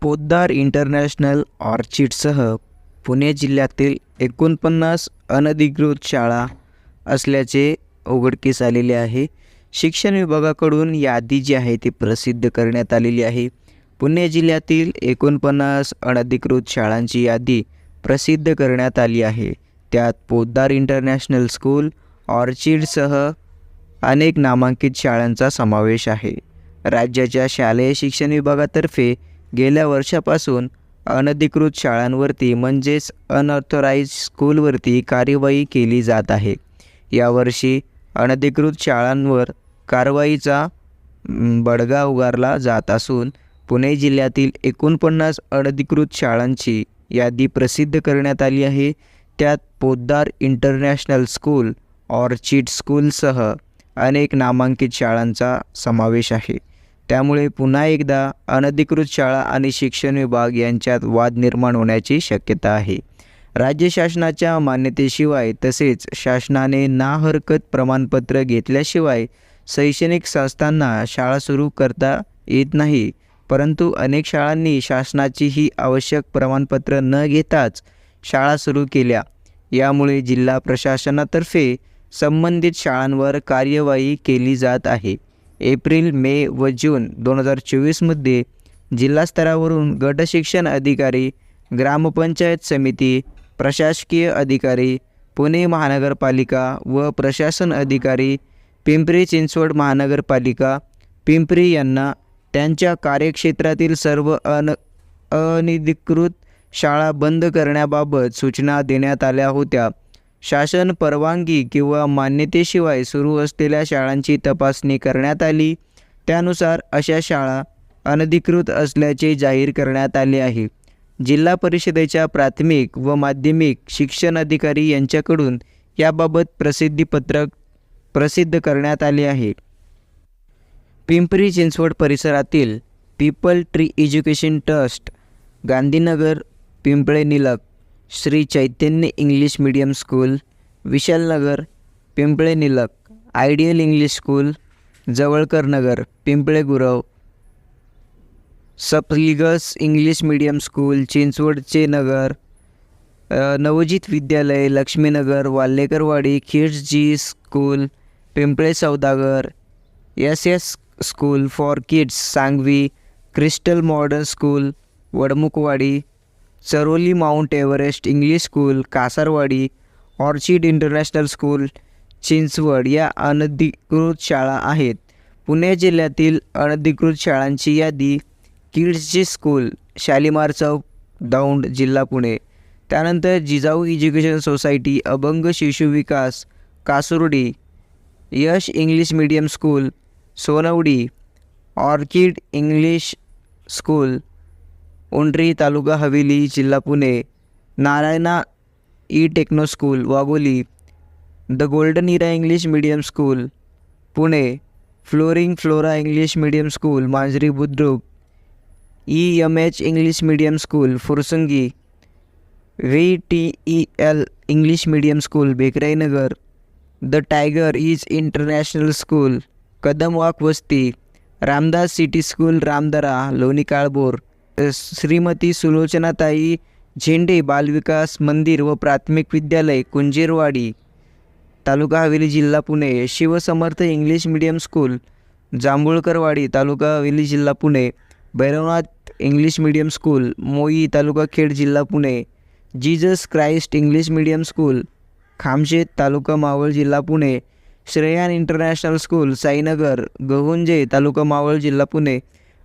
Poddar international ऑर्चिडसह Pune जिल्ह्यातील एकोणपन्नास अनधिकृत शाळा असल्याचे उघडकीस आलेले आहे. शिक्षण विभागाकडून यादी जी आहे ती प्रसिद्ध करण्यात आलेली आहे. पुणे जिल्ह्यातील एकोणपन्नास अनधिकृत शाळांची यादी प्रसिद्ध करण्यात आली आहे. त्यात पोद्दार इंटरनॅशनल स्कूल ऑर्चिडसह अनेक नामांकित शाळांचा समावेश आहे. राज्याच्या शालेय शिक्षण विभागातर्फे गेल्या वर्षापासून अनधिकृत शाळांवरती म्हणजेच अनऑथोराईज स्कूलवरती कार्यवाही केली जात आहे. यावर्षी अनधिकृत शाळांवर कारवाईचा बडगा उगारला जात असून पुणे जिल्ह्यातील एकोणपन्नास अनधिकृत शाळांची यादी प्रसिद्ध करण्यात आली आहे. त्यात पोद्दार इंटरनॅशनल स्कूल ऑर्चिड स्कूलसह अनेक नामांकित शाळांचा समावेश आहे. त्यामुळे पुन्हा एकदा अनधिकृत शाळा आणि शिक्षण विभाग यांच्यात वाद निर्माण होण्याची शक्यता आहे. राज्य शासनाच्या मान्यतेशिवाय तसेच शासनाने ना हरकत प्रमाणपत्र घेतल्याशिवाय शैक्षणिक संस्थांना शाळा सुरू करता येत नाही परंतु अनेक शाळांनी शासनाची ही आवश्यक प्रमाणपत्र न घेताच शाळा सुरू केल्या. यामुळे जिल्हा प्रशासनातर्फे संबंधित शाळांवर कार्यवाही केली जात आहे. एप्रिल मे व जून दोन हजार चोवीसमध्ये जिल्हास्तरावरून गटशिक्षण गट शिक्षण अधिकारी ग्रामपंचायत समिती प्रशासकीय अधिकारी पुणे महानगरपालिका व प्रशासन अधिकारी पिंपरी चिंचवड महानगरपालिका पिंपरी यांना त्यांच्या कार्यक्षेत्रातील सर्व अन अनधिकृत शाळा बंद करण्याबाबत सूचना देण्यात आल्या होत्या. शासन परवानगी किंवा मान्यतेशिवाय सुरू असलेल्या शाळांची तपासणी करण्यात आली. त्यानुसार अशा शाळा अनधिकृत असल्याचे जाहीर करण्यात आले आहे. जिल्हा परिषदेच्या प्राथमिक व माध्यमिक शिक्षण अधिकारी यांच्याकडून याबाबत प्रसिद्धीपत्रक प्रसिद्ध करण्यात आले आहे. पिंपरी चिंचवड परिसरातील people tree education trust Gandhinagar Pimple Nilakh Shri Chaitanya English medium school Vishalnagar Pimple Nilakh ideal English school Jawalkar Nagar Pimple Gurav. सपलिगस English medium school चिंचवडचे Nagar Navjit Navojit Vidyalaya Laxminagar Walhekarwadi kids G school Pimple Saudagar. S S school for kids Sangvi crystal modern school Wadmukhwadi. Charholi Mount Everest English school Kasarwadi orchid international school Chinchwad या अनधिकृत शाळा आहेत. पुणे जिल्ह्यातील अनधिकृत शाळांची यादी किड्सची school Shalimar Chowk Daund जिल्हा पुणे. त्यानंतर Jijau education society Abhang Shishu Vikas Kasurdi Yash English medium school Sonawadi orchid English school Undri तालुका हवेली जिल्हा Pune Narayana E techno school Wagholi the golden era English medium school Pune flooring flora English medium school Manjari Budruk E M H English medium school Fursungi V T E L English medium school Bekrainagar the tiger is international school Kadamwak Vasti Ramdas city school Ramdara लोणी काळबोर श्रीमती सुलोचनाताई झेंडे बालविकास मंदिर व प्राथमिक विद्यालय कुंजेरवाडी तालुका हवेली जिल्हा Pune Shivsamarth English medium school Jambhulkarwadi तालुका हवेली जिल्हा Pune Bhairavnath English medium school Moi तालुका खेड जिल्हा Pune Jesus Christ English medium school Khamshet तालुका मावळ जिल्हा पुणे श्रेयान इंटरनॅशनल स्कूल साईनगर गहुंजे तालुका मावळ जिल्हा पुणे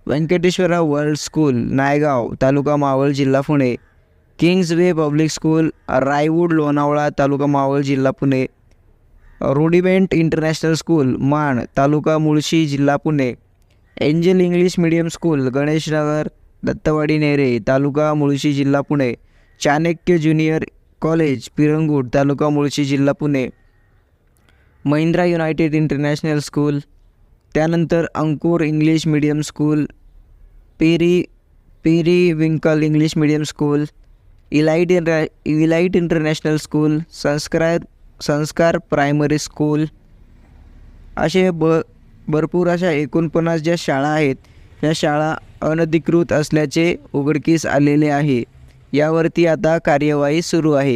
व्यंकटेश्वरा वर्ल्ड स्कूल नायगाव तालुका मावळ जिल्हा Pune. Kings way public school Ryewood Lonavala तालुका मावळ जिल्हा Pune. Rudiment international school Maan तालुका मुळशी जिल्हा Pune. Angel English medium school Ganeshnagar Dattawadi Nere तालुका मुळशी जिल्हा Pune. Chanakya junior college Pirangut तालुका मुळशी जिल्हा Pune. Mahindra united international school त्यानंतर Ankur English medium school peri periwinkle English medium school elite inter elite international school Sanskar Sanskar primary school. असे ब भरपूर अशा एकोणपन्नास ज्या शाळा आहेत या शाळा अनधिकृत असल्याचे उघडकीस आलेले आहे. यावरती आता कार्यवाही सुरू आहे.